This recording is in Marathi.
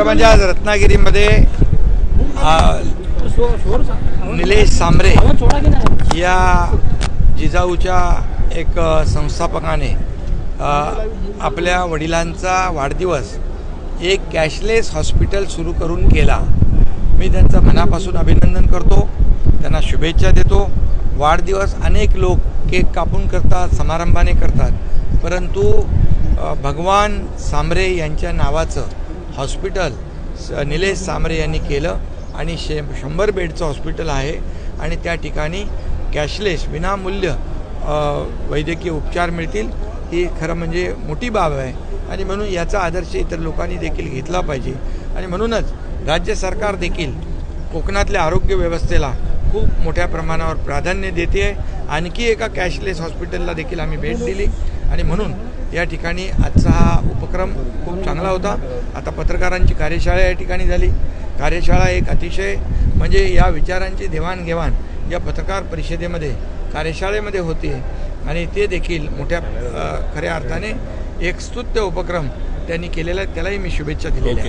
खरं म्हणजे आज रत्नागिरीमध्ये निलेश सांबरे या जिजाऊच्या एक संस्थापकाने आपल्या वडिलांचा वाढदिवस एक कॅशलेस हॉस्पिटल सुरू करून केला. मी त्यांचं मनापासून अभिनंदन करतो. त्यांना शुभेच्छा देतो. वाढदिवस अनेक लोक केक कापून करतात समारंभाने करतात. परंतु भगवान सांबरे यांच्या नावाचं हॉस्पिटल स- निलेश सामरे यांनी केलं आणि शे शंभर बेडचं हॉस्पिटल आहे. आणि त्या ठिकाणी कॅशलेस विनामूल्य वैद्यकीय उपचार मिळतील. ही खरं म्हणजे मोठी बाब आहे. आणि म्हणून याचा आदर्श इतर लोकांनी देखील घेतला पाहिजे. आणि म्हणूनच राज्य सरकार देखील कोकणातल्या आरोग्य व्यवस्थेला खूप मोठ्या प्रमाणावर प्राधान्य देते आहे. आणखी एका कॅशलेस हॉस्पिटलला देखील आम्ही भेट दिली. आणि म्हणून या ठिकाणी आजचा हा उपक्रम खूप चांगला होता. आता पत्रकारांची कार्यशाळा या ठिकाणी झाली. कार्यशाळा एक अतिशय म्हणजे या विचारांची देवाणघेवाण या पत्रकार परिषदेमध्ये कार्यशाळेमध्ये होते. आणि ते देखील मोठ्या खऱ्या अर्थाने एक स्तुत्य उपक्रम त्यांनी केलेला आहे. त्यालाही मी शुभेच्छा दिलेल्या